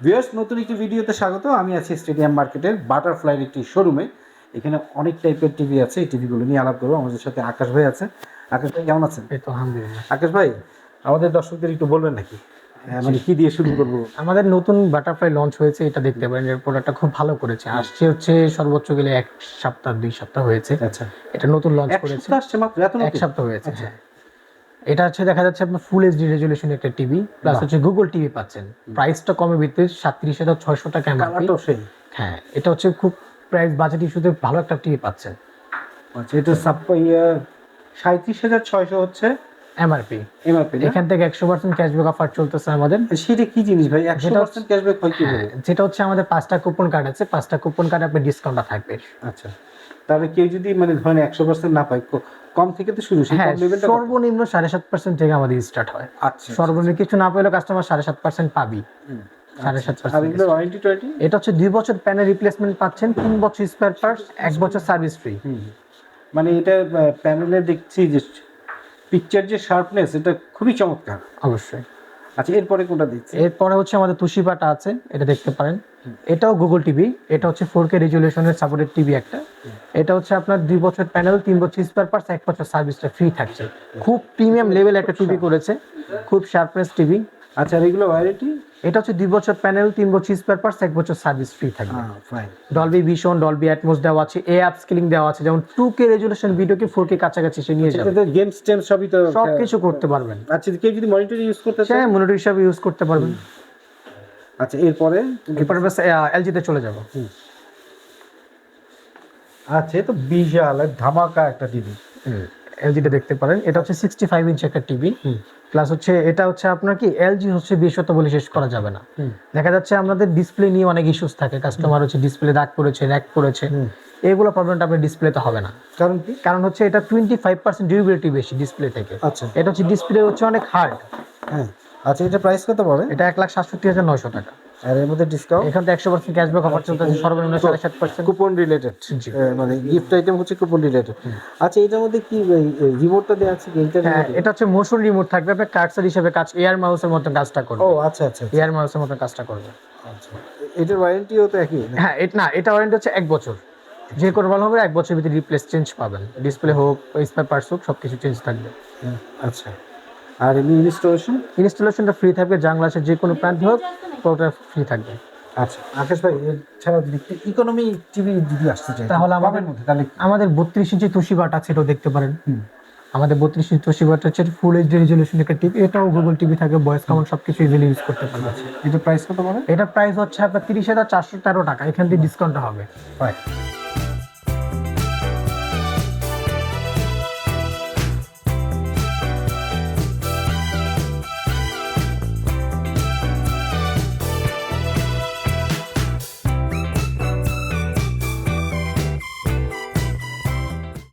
Viewers নতুন একটি ভিডিওতে স্বাগত। আমি আছি স্টেডিয়াম মার্কেটের বাটারফ্লাইয়ের একটি শোরুমে এখানে অনেক টাইপের টিভি আছে এই টিভিগুলো নিয়ে আলাপ করব। আমাদের সাথে আকাশ ভাই আছে। আকাশ ভাই কেমন আছেন? এই তো আলহামদুলিল্লাহ। আকাশ ভাই আমাদের দর্শকদের একটু বলবেন নাকি? হ্যাঁ, মানে কি দিয়ে শুরু করব? আমাদের নতুন বাটারফ্লাই লঞ্চ হয়েছে এটা দেখতে পারেন। এর প্রোডাক্টটা খুব ভালো করেছে। আসছে হচ্ছে সর্বোচ্চ গেলে এক সপ্তাহ দুই সপ্তাহ হয়েছে। আচ্ছা। এটা নতুন লঞ্চ করেছে। আসছে মাত্র এত এক সপ্তাহ হয়েছে আচ্ছা। হ্যাঁ। এটা হচ্ছে দেখা যাচ্ছে আপনার ফুল এইচডি রেজলিউশন একটা টিভি প্লাস হচ্ছে গুগল টিভি পাচ্ছেন। প্রাইসটা কমে ভিত্তি সাতত্রিশ হাজার ছয়শো টাকা হ্যাঁ এটা হচ্ছে খুব প্রাইস বাজেট ইস্যুতে ভালো একটা টিভি পাচ্ছেন। আচ্ছা এটা ইয়ে সাঁত্রিশ হাজার ছয়শো হচ্ছে এমআরপি এমআরপি এখান থেকে একশো পার্সেন্ট ক্যাশব্যাক অফার চলতেছে আমাদের। সেটা কি জিনিস ভাই? একশো পার্সেন্ট ক্যাশব্যাক হয় কি হ্যাঁ, যেটা হচ্ছে আমাদের পাঁচটা কুপন কার্ড আছে পাঁচটা কুপন কার্ড আপনার ডিসকাউন্টটা থাকবে। আচ্ছা। তাহলে কেউ যদি মানে ধরেন একশো পার্সেন্ট না পায় ক- কম থেকে তো শুরু হ্যাঁ সর্বনিম্ন সাড়ে সাত পার্সেন্ট থেকে আমাদের স্টার্ট হয়। আচ্ছা সর্বনিম্ন কিছু না পেলে কাস্টমার সাড়ে সাত পার্সেন্ট পাবি সাড়ে সাত পার্সেন্ট এটা হচ্ছে দুই বছর প্যানের রিপ্লেসমেন্ট পাচ্ছেন তিন বছর স্পেয়ার পার্টস এক বছর সার্ভিস ফ্রি মানে এটা প্যানেলে দেখছি যে পিকচার যে শার্পনেস এটা খুবই চমৎকার। অবশ্যই। আচ্ছা এরপরে কোনটা দিচ্ছে? এরপরে হচ্ছে আমাদের তুষিপাটা আছে, এটা দেখতে পারেন। এটাও গুগল টিভি এটা হচ্ছে ফোর কে রেজুলেশনের সাপোর্টেড টিভি একটা। এটা হচ্ছে আপনার দুই বছর প্যানেল তিন বছর স্পেয়ার পার্টস এক বছর সার্ভিসটা ফ্রি থাকছে। খুব প্রিমিয়াম লেভেল একটা টিভি করেছে। খুব শার্পনেস টিভি আচ্ছা এগুলো ওয়ারেন্টি এটা হচ্ছে দুই বছর প্যানেল তিন বছর স্পেয়ার পার্টস এক বছর সার্ভিস ফ্রি থাকবে। Fine Dolby Vision Dolby Atmos দেওয়া আছে এ অ্যাপ স্কেলিং দেওয়া আছে যেমন টু কে রেজুলেশন ভিডিওকে ফোর কে কাছাকাছি সে নিয়ে যাবে। এটাতে গেমস টেমস সবই তো সব কিছু করতে পারবেন। আচ্ছা কেউ যদি মনিটর ইউজ করতে চায়? হ্যাঁ মনিটর হিসাবে ইউজ করতে পারবেন। আচ্ছা এরপরে? এরপরে বাস এলজিতে চলে যাব। আচ্ছা তো বিশাল ধামাকা একটা টিভি এলজি এলজিটা দেখতে পারেন। এটা হচ্ছে সিক্সটি ফাইভ ইঞ্চ একটা টিভি প্লাস হচ্ছে এটা হচ্ছে আপনার কি এলজি হচ্ছে বিশেষত বলে শেষ করা যাবে না। দেখা যাচ্ছে আমাদের ডিসপ্লে নিয়ে অনেক ইস্যুস থাকে। কাস্টমার হচ্ছে ডিসপ্লে দাগ করেছে র্যাক করেছে। এগুলো প্রবলেমটা আপনার ডিসপ্লেতে হবে না। কারণ কি? কারণ হচ্ছে এটা টোয়েন্টি ফাইভ পার্সেন্ট ডিউরেবিলিটি বেশি ডিসপ্লে থেকে। আচ্ছা। এটা হচ্ছে ডিসপ্লে হচ্ছে অনেক হার্ড হ্যাঁ। আচ্ছা এটা প্রাইস কত পাবে এটা এক লাখ সাতষট্টি হাজার নয়শো টাকা। আর এর মধ্যে ডিসকাউন্ট এখান থেকে একশো পার্সেন্ট ক্যাশব্যাক অফার চলতেছে সর্বনিম্ন সাড়ে সাত পার্সেন্ট কুপন রিলেটেড মানে গিফট আইটেম হচ্ছে কুপন রিলেটেড আচ্ছা এটার মধ্যে কি রিমোটটা দেওয়া আছে কি? এইটার হ্যাঁ এটা হচ্ছে মোশন রিমোট থাকবে আপনার কার্সার হিসেবে কাজ এয়ার মাউসের মতো কাজটা করবে। ও আচ্ছা আচ্ছা আচ্ছা, এয়ার মাউসের মতো কাজটা করবে। আচ্ছা। এটার ওয়ারেন্টিও তো একই হ্যাঁ এটা না এটা ওয়ারেন্টি হচ্ছে এক বছর। যে কোনো ভালো হবে এক বছর ভিতরে রিপ্লেস চেঞ্জ পাবেন। ডিসপ্লে হোক স্পেয়ার পার্টস হোক সব কিছু চেঞ্জ থাকবে আচ্ছা। আর এমনি ইনস্টলেশন ইনস্টলেশনটা ফ্রি থাকবে বাংলাদেশের যে কোনো প্ল্যান্ট হোক। ওটা ফ্রি থাকবে। আচ্ছা। আকাশ ভাই এছাড়া যদি ইকোনমি টিভি যদি আসতে চাই তাহলে আমাদের- মধ্যে? তাহলে আমাদের বত্রিশ ইঞ্চি তুষিবাট আছে এটাও দেখতে পারেন। আমাদের বত্রিশ ইঞ্চি তুষিবাট হচ্ছে ফুল এইচডি রেজলিউশন একটা টিভি এটাও গুগল টিভি থাকে ভয়েস কমন সব কিছু ইজিলি ইউজ করতে পারবে। এটা প্রাইস কত পড়ে এটা প্রাইস হচ্ছে আপনার তিরিশ হাজার চারশো তেরো টাকা এখান থেকে ডিসকাউন্ট হবে। ফাইন